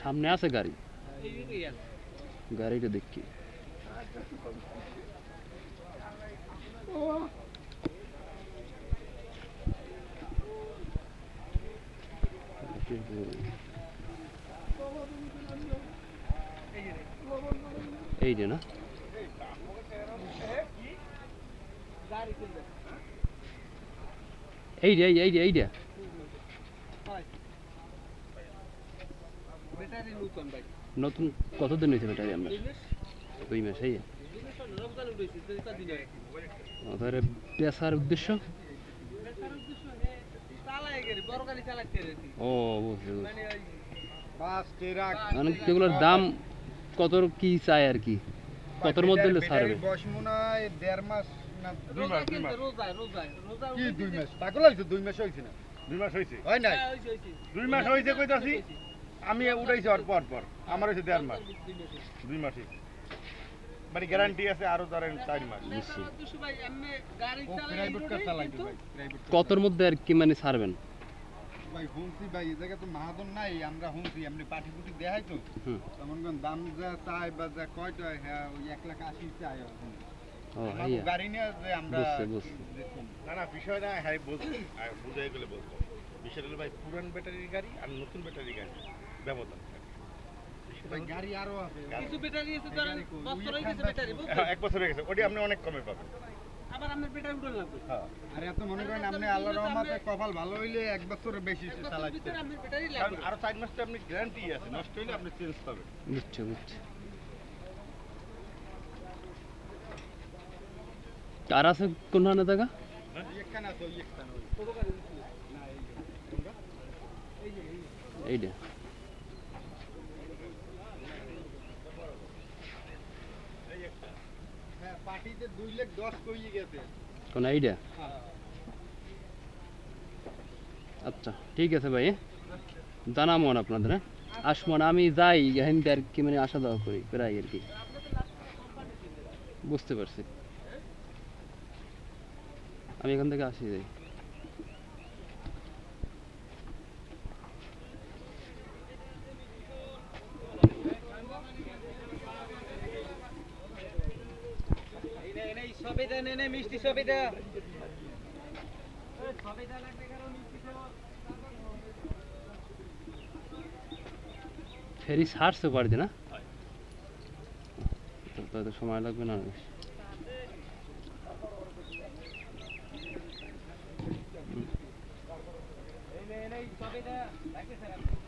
সামনে আছে গাড়ি? গাড়িটা দেখি। এই যে না। এই যে এই যে, এই যে এই যে ব্যাটারি নতুন কতদিন হয়েছে ব্যাটারি আমরা দুই মাস এই তাহলে বেচার উদ্দেশ্য? ও। মানে মানে যেগুলোর দাম কত কি চাই আর কি? কতর মধ্যে হলে ছাড়বে বয়স দেড় মাস না দুই মাস দুই মাস। রোজায় রোজায় রোজা কি দুই মাস? পাগল হয়েছে দুই মাস হয়েছে না? দুই মাস হয়েছে হয় নাই? হ্যাঁ, হইছে, হইছে। দুই মাস হয়েছে কইতাছি? আমি উঠাইছি আর পর পর। আমার হয়েছে দেড় মাস। দুই মাস। মানে গ্যারান্টি আছে আরও ধরেন চার মাস। কতর মধ্যে আর কি মানে ছাড়বেন? ভাই হুমছি ভাই এই জায়গা তো মাহাজন নাই আমরা এমনি পাটি পুটি দেখাই তো। তেমন কোন দাম যা চাই বা যা কয়টা হ্যাঁ ওই এক লাখ আশি চাই ও গাড়ি নিয়ে যে আমরা বুঝছি, বুঝছি। দেখুন। না না বিষয় না হ্যাঁ বুঝাই গেলে বলতো হলো ভাই পুরান ব্যাটারির গাড়ি আর নতুন ব্যাটারির গাড়ি ব্যবধান। গাড়ি আরও আছে। কিছু ব্যাটারি আছে ধরেন বছর হয়ে গেছে ব্যাটারি এক বছর হয়ে গেছে ওটি আপনি অনেক কমে পাবেন। আবার আমার ব্যাটারি উঠে লাগবে। হ্যাঁ। আর এত মনে করেন আপনি আল্লাহ রহমতে কপাল ভালো হইলে এক বছরের বেশি এক সে বছরের চালাইতে। ভিতরে আমার ব্যাটারি কারণ লাগবে আরও চার মাস তো আপনি গ্যারান্টি আছে নষ্ট হইলে আপনি চেঞ্জ পাবেন। বুঝছি বুঝছি। আর আছে কোন আছে ওই। ছোট গাড়ি দিচ্ছি। না, এই যে, কোনটা? এই যে, এই যে। কোন। আচ্ছা ঠিক আছে ভাই। জানাব আপনাদের হ্যাঁ? আসব না আমি যাই থেকে আর কি মানে আসা যাওয়া করি, প্রায় আর কি। বুঝতে পারছি। আমি এখান থেকে আসি যাই এই নে, এই নে, নে, লাগবে মিষ্টি। ফেরি ছাড়ছে পারছে না তো তো সময় লাগবে না এই এই। স্যার,